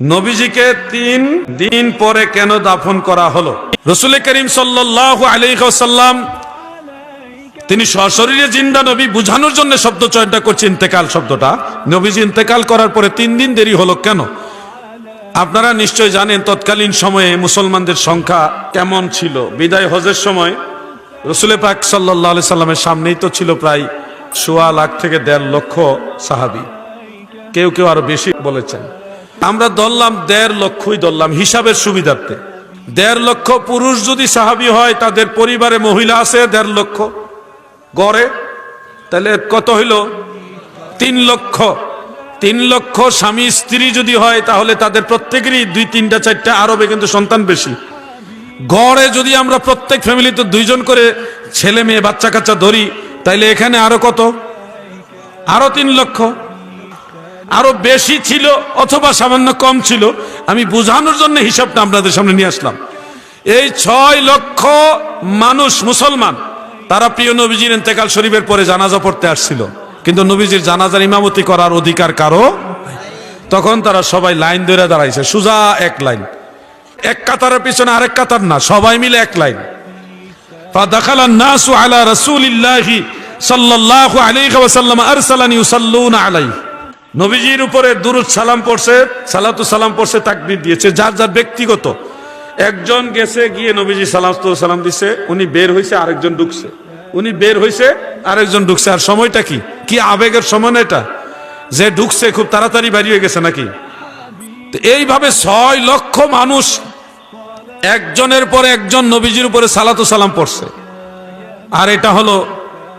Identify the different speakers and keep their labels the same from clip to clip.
Speaker 1: নবীজিকে তিন দিন পরে কেন দাফন করা হলো? রসুল করিম আলাইসাল্লাম তিনি সশরীরে জিন্দা নবী বুঝানোর জন্য শব্দ চয়নটা করছে, ইন্তেকাল শব্দটা। নবীজি ইন্তেকাল করার পরে তিন দিন দেরি হলো কেন? আপনারা নিশ্চয় জানেন তৎকালীন সময়ে মুসলমানদের সংখ্যা কেমন ছিল। বিদায় হজের সময় রসুলে পাক সাল্লাহ সাল্লামের সামনেই তো ছিল প্রায় সোয়া লাখ থেকে দেড় লক্ষ সাহাবি। কেউ কেউ আরও বেশি বলেছেন। আমরা ধরলাম দেড় লক্ষই ধরলাম হিসাবের সুবিধার্থে। দেড় লক্ষ পুরুষ যদি সাহাবি হয়, তাদের পরিবারে মহিলা আছে দেড় লক্ষ। গড়ে, তাহলে কত হইল? তিন লক্ষ। তিন লক্ষ স্বামী স্ত্রী যদি হয়, তাহলে তাদের প্রত্যেকেরই দুই, তিনটা, চারটা আরবে কিন্তু সন্তান বেশি। গড়ে যদি আমরা প্রত্যেক ফ্যামিলিতে দুইজন করে ছেলে মেয়ে বাচ্চা কাচ্চা ধরি তাইলে এখানে আরও কত? আরও তিন লক্ষ। আরও বেশি ছিল অথবা সামান্য কম ছিল। আমি বোঝানোর জন্য হিসাবটা আপনাদের সামনে নিয়ে আসলাম। এই ছয় লক্ষ মানুষ মুসলমান, তারা প্রিয় নবীজির ইন্তেকাল শরীফের পরে জানাজা পড়তে আসছিল। কিন্তু নবীজির জানাজার ইমামতি করার অধিকার কারও তখন তারা সবাই লাইন ধরে দাঁড়াইছে, সুজা এক লাইন। এক কাতারের পিছনে আরেক কাতার না, সবাই মিলে এক লাইন। আলা রাসূলিল্লাহি সাল্লাল্লাহু আলাইহি ওয়াসাল্লাম আরসালানি ইউসাল্লুনা আলাইহি। নবীজির উপরে দুরুদ সালাম পড়ছে, সালাতু সালাম পড়ছে, তাকবীর দিয়েছে, যার যার ব্যক্তিগত। একজন গেছে, গিয়ে নবীজি সালাতু সালাম দিছে, উনি বের হইছে, আরেকজন ঢুকছে। উনি বের হইছে, আরেকজন ঢুকছে। আর সময়টা কি? কি আবেগের সময় এটা? যে ঢুকছে, খুব তাড়াতাড়ি বেরিয়ে গেছে নাকি? এইভাবে ছয় লক্ষ মানুষ, একজনের পরে একজন নবীজির উপরে সালাতু সালাম পড়ছে। আর এটা হলো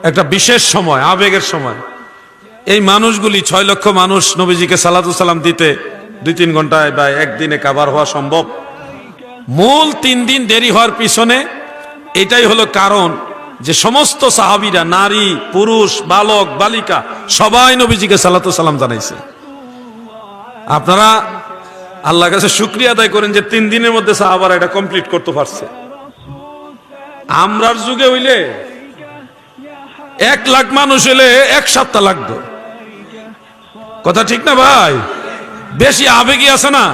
Speaker 1: একটা বিশেষ সময়, আবেগের সময়। এই মানুষগুলি ছয় লক্ষ মানুষ নবীজিকে সালাম দিতে দুই তিন ঘন্টায় বা একদিনে কাবার হওয়া সম্ভব। মূল তিন দিন দেরি হওয়ার পিছনে এটাই হলো কারণ যে সমস্ত সাহাবিরা, নারী, পুরুষ, বালক, বালিকা, সবাই নবীজিকে সালাতু সালাম জানাইছে। আপনারা আল্লাহ কাছে শুক্রিয়া আদায় করেন যে তিন দিনের মধ্যে সাহাবারা এটা কমপ্লিট করতে পারছে। আমরার যুগে হইলে এক লাখ মানুষ হলে এক সপ্তাহ লাগতো। কথা ঠিক না ভাই? বেশি আবেগী আছে না?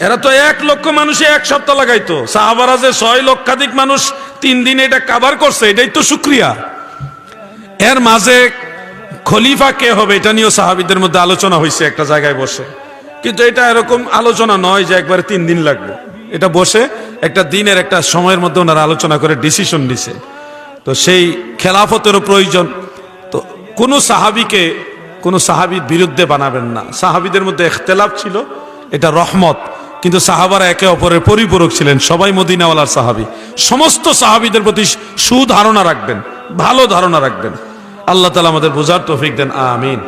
Speaker 1: এরা তো এক লক্ষ মানুষে এক সপ্তাহ লাগাইতো। সাহাবারা যে ছয় লক্ষাধিক মানুষ তিন দিনে এটা কাবার করছে, এটাই তো শুক্রিয়া। এর মাঝে খলিফা কে হবে এটা নিয়েও সাহাবিদের মধ্যে আলোচনা হয়েছে, একটা জায়গায় বসে। কিন্তু এটা এরকম আলোচনা নয় যে একবারে তিন দিন লাগবে। এটা বসে একটা দিনের একটা সময়ের মধ্যে ওনারা আলোচনা করে ডিসিশন নিছে। তো সেই খেলাফতেরও প্রয়োজন। তো কোনো সাহাবিকে কোনো সাহাবির বিরুদ্ধে বানাবেন না। সাহাবিদের মধ্যে এখতেলাফ ছিল, এটা রহমত। কিন্তু সাহাবারা একে অপরের পরিপূরক ছিলেন, সবাই মদিনাওয়ালার সাহাবি। সমস্ত সাহাবিদের প্রতি সুধারণা রাখবেন, ভালো ধারণা রাখবেন। আল্লাহ তালা আমাদের বোঝার তৌফিক দেন, আমিন।